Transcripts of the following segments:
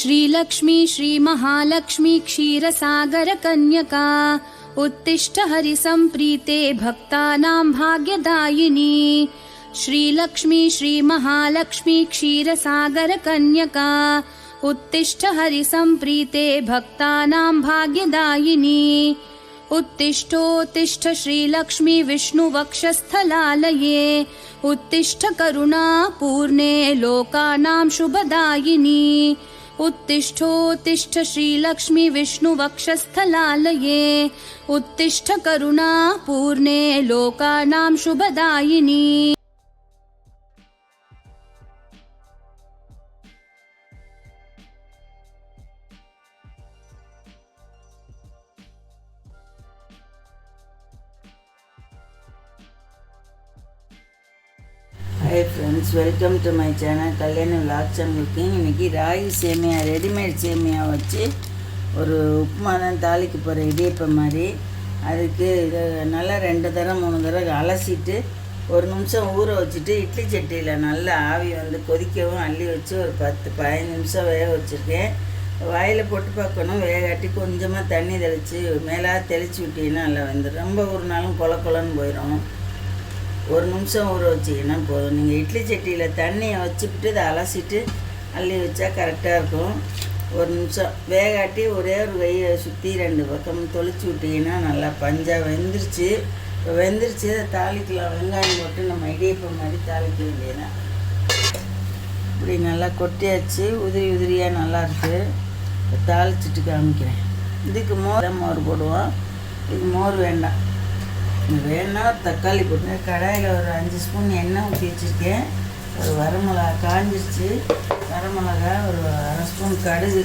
श्रीलक्ष्मी श्रीमहालक्ष्मी क्षीरसागरकन्यका उत्तिष्ठ हरिसम्प्रीते भक्तानां भाग्यदायिनी। श्रीलक्ष्मी श्रीमहालक्ष्मी क्षीरसागरकन्यका उत्तिष्ठ हरिसम्प्रीते भक्तानां भाग्यदायिनी। उत्तिष्ठोत्तिष्ठ श्रीलक्ष्मी विष्णुवक्षस्थलालये उत्तिष्ठ करुणा पूर्णे लोकानां शुभदायिनी उत्तिष्ठोत्तिष्ठ श्रीलक्ष्मी विष्णुवक्षस्थलालये उत्तिष्ठ करुणा पूर्णे लोकानां शुभदायिनी hi friends welcome to my channel கல்யாண விளாக் சேனலுக்கு இன்றைக்கி ராகி சேமியா ரெடிமேட் சேமியா வச்சு ஒரு உப்புமா தான் தாளிக்கு போகிற இடியப்பம் மாதிரி. அதுக்கு இதை நல்லா ரெண்டு தரம் மூணு தடவை அலசிட்டு ஒரு நிமிஷம் ஊற வச்சுட்டு இட்லி சட்டியில் நல்லா ஆவி வந்து கொதிக்கவும் அள்ளி வச்சு ஒரு பத்து பதினஞ்சு நிமிஷம் வேக வச்சுருக்கேன். வாயில் போட்டு பார்க்கணும். வேகாட்டி கொஞ்சமாக தண்ணி தெளித்து மேலே தெளித்து விட்டீங்கன்னா நல்லா வந்துடும். ரொம்ப ஒரு நாளும் கொல கொலன்னு போயிடும். ஒரு நிமிஷம் ஊற வச்சிங்கன்னா போதும். நீங்கள் இட்லி சட்டியில் தண்ணியை வச்சுக்கிட்டு இதை அலசிட்டு அள்ளி வச்சா கரெக்டாக இருக்கும். ஒரு நிமிஷம் வேகாட்டி ஒரே ஒரு கையை சுற்றி ரெண்டு பக்கம் தொளிச்சு விட்டிங்கன்னா நல்லா பஞ்சாக வெந்துருச்சு. இப்போ வெந்துருச்சு அதை தாளிக்கலாம். வெங்காயம் போட்டு நம்ம இடியப்பம் மாதிரி தாளிக்க வேண்டியதான் இப்படி நல்லா கொட்டியாச்சு. உதிரி உதிரியாக நல்லா இருக்குது இப்போ தாளிச்சிட்டு காமிக்கிறேன். இதுக்கு மோர் மோர் போடுவோம். இதுக்கு மோர் வேண்டாம். வேணா தக்காளி போட்டு கடாயில் ஒரு அஞ்சு ஸ்பூன் எண்ணெய் ஊற்றி வச்சுருக்கேன். ஒரு வரமிளகா காஞ்சிருச்சு. வரமிளகா ஒரு அரை ஸ்பூன் கடுகு.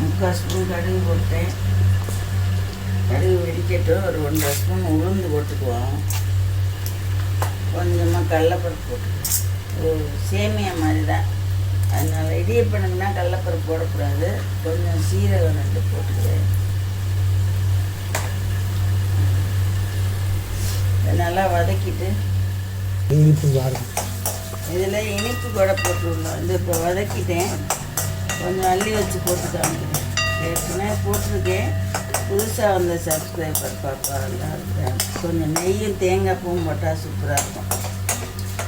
முக்கால் ஸ்பூன் கடுகு போட்டேன். கடுகு வெடிக்கட்டும். ஒரு ஒன்றரை ஸ்பூன் உளுந்து போட்டுக்குவோம். கொஞ்சமாக கடலப்பருப்பு போட்டுக்குவோம். ஒரு சேமியா மாதிரி தான் அதனால் இடியப்பனுக்குனா கடலப்பருப்பு போடக்கூடாது. கொஞ்சம் சீரகம் ரெண்டு போட்டுக்குவேன் இதை நல்லா வதக்கிட்டு இனிப்பு பாருங்க இதில் இனிப்பு கூட போட்டுருந்தோம் இது இப்போ வதக்கிட்டேன். கொஞ்சம் அள்ளி வச்சு போட்டு காமிக்கிறேன். ஏற்கனவே போட்டிருக்கேன். புதுசாக வந்த சப்ஸ்கிரைபர் பாப்பா எல்லாம் இருக்கிறேன் கொஞ்சம் நெய்யும் தேங்காய் பூவும் போட்டால் சூப்பராக இருக்கும்.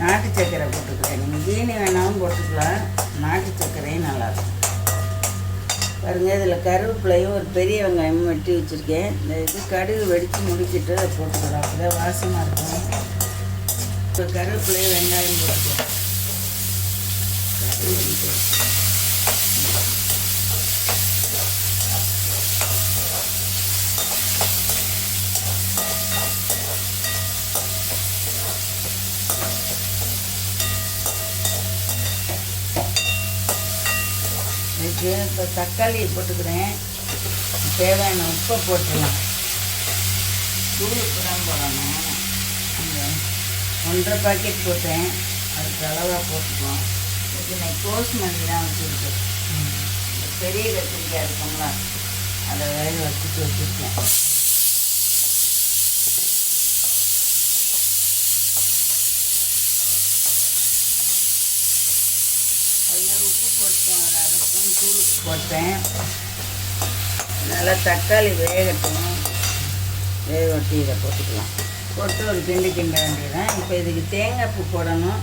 நாட்டு சர்க்கரை போட்டுக்கிறேன். நீங்கள் ஜீனி வேணாலும் போட்டுக்கலாம். நாட்டு சர்க்கரையும் நல்லாயிருக்கும் பாருங்கள் இதில் கருவேப்பிலையும் ஒரு பெரிய வெங்காயமும் வெட்டி வச்சுருக்கேன். இந்த இது கடுகு வெடித்து முடிக்கிட்டு அதை போட்டுக்கலாம் அப்போ தான் வாசமாக இருக்கும். இப்போ கருவேப்பிலையும் வெங்காயம் போட்டுக்கலாம் இதுக்கு இப்போ தக்காளியை போட்டுக்கிறேன். தேவையான உப்பை போட்டுடலாம் தூள் உப்பு தான் போடணும். அந்த ஒன்றரை பாக்கெட் போட்டேன். அதுக்கு அளவாக போட்டுக்குவோம். இதுக்கு நான் கோஸ் மல்லி தான் வச்சுருக்கேன் பெரிய கத்திரிக்காய் இருக்குங்களா அதை வேக வச்சுட்டு வச்சுருக்கேன். அதில் உப்பு போட்டோம் ஒரு அரை ஸ்பூன் தூள் போட்டேன். நல்லா தக்காளி வேகட்டும். வேக வட்டி இதை போட்டுக்கலாம். போட்டு ஒரு கிண்டு கிண்ட வேண்டியதான் இப்போ இதுக்கு தேங்காய் பூ போடணும்.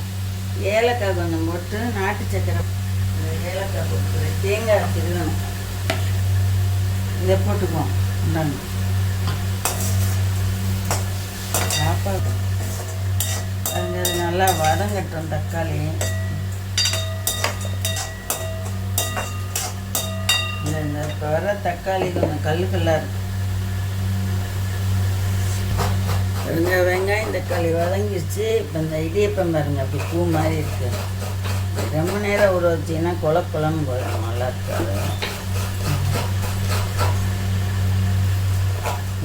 ஏலக்காய் கொஞ்சம் போட்டு நாட்டு சக்கரை ஏலக்காய் போட்டு தேங்காய் திருகணும் இதை போட்டுக்குவோம் இந்தாங்க. சாப்பாடு. நல்லா வதங்கட்டும் தக்காளி. இந்த இந்த வர தக்காளி கொஞ்சம் கல்லுக்கெல்லாம் கல்லாக இருக்கு. பாருங்க வெங்காயம் தக்காளி வதங்கிடுச்சு இப்போ இந்த இடியப்பம் பாருங்க அப்படி பூ மாதிரி இருக்கு. ரொம்ப நேரம் ஊற வச்சிங்கன்னா கொல குழம்பு போயிடும். நல்லா இருக்காது.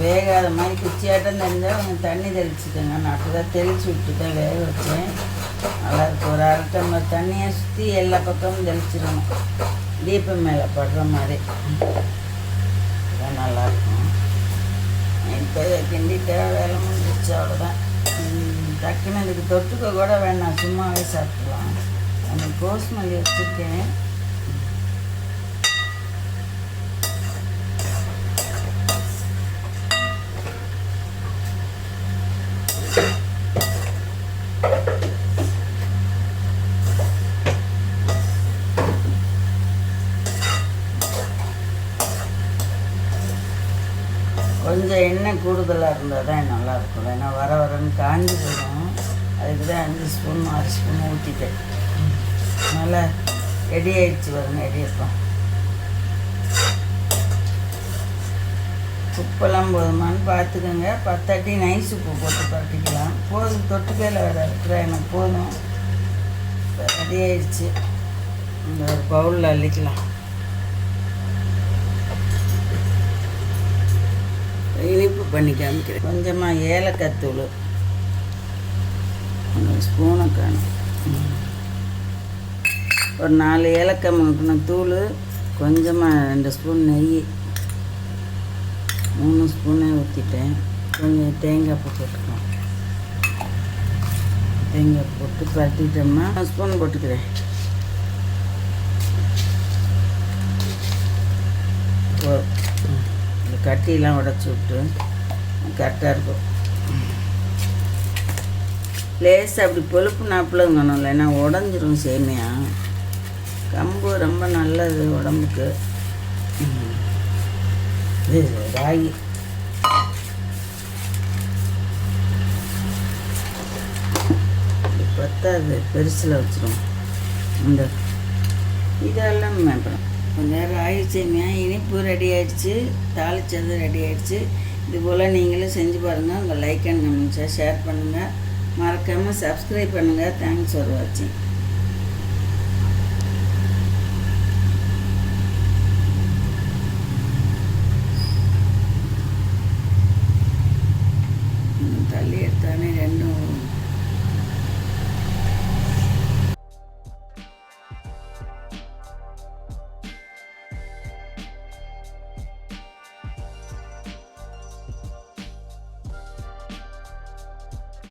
வேகாத மாதிரி குச்சியாட்டம் தெரிஞ்சால் கொஞ்சம் தண்ணி தெளிச்சுக்கோங்க. நான் அப்படி தான் தெளிச்சு தான் வேக வச்சேன். நல்லா இருக்கு. ஒரு அரை டம்ளர் தண்ணியை சுற்றி எல்லா பக்கமும் தெளிச்சிடணும். தீபம் மேலே படுற மாதிரி. அதான் நல்லாயிருக்கும் இப்போ கிண்டி கிண்டிட்ட வேலை முடிஞ்சிச்சு அவ்வளோதான் டக்குன்னு இதுக்கு தொட்டுக்க கூட வேணாம் சும்மாவே சாப்பிடலாம். அந்த கோஸ் மல்லி வச்சுருக்கேன். கொஞ்சம் எண்ணெய் கூடுதலாக இருந்தால் தான் நல்லாயிருக்கும் ஏன்னா வர வரன்னு காஞ்சி போயிடும். அதுக்கு தான் அஞ்சு ஸ்பூன் ஆறு ஸ்பூன் ஊற்றிட்டேன் நல்லா ரெடி ஆயிடுச்சு வருங்க இடியப்பம். உப்பெல்லாம் போதுமான்னு பார்த்துக்கோங்க. பத்தாட்டி நைஸ் உப்பு போட்டு பரட்டிக்கலாம். போதும் தொட்டுக்கையில் வேறு இருக்கிற எனக்கு போதும். ரெடி ஆயிடுச்சு. இந்த ஒரு பவுலில் அள்ளிக்கலாம். பண்ணி காமிக்கிறேன் கொஞ்சமாக ஏலக்காய் தூள். ஸ்பூனை காணும். ஒரு நாலு ஏலக்காய் முணுக்கின தூள் கொஞ்சமாக ரெண்டு ஸ்பூன் நெய். மூணு ஸ்பூனே ஊற்றிட்டேன் கொஞ்சம் தேங்காய் பூ தேங்காய் போட்டு பரட்டிட்டோம்னா ஸ்பூன் போட்டுக்கிறேன். இந்த கட்டியெல்லாம் உடச்சி விட்டு. கரெக்டாக இருக்கும். லேஸ் அப்படி பொழுப்பு நாப்பிளங்கணும் இல்லைன்னா உடஞ்சிரும் சேமியா. கம்பு ரொம்ப நல்லது உடம்புக்கு. ராகி. பத்தாது பெருசில் வச்சிரும். இந்த இதெல்லாம் அப்புறம் கொஞ்சம் நேரம் ராகி சேமியா இனிப்பு ரெடி ஆயிடுச்சு தாளிச்சது ரெடி ஆயிடுச்சு. இதுபோல் நீங்களும் செஞ்சு பாருங்கள் உங்கள் லைக் அண்ட் கமெண்ட்ஸை ஷேர் பண்ணுங்கள் மறக்காமல் சப்ஸ்கிரைப் பண்ணுங்கள் தேங்க்ஸ் ஃபார் வாட்சிங்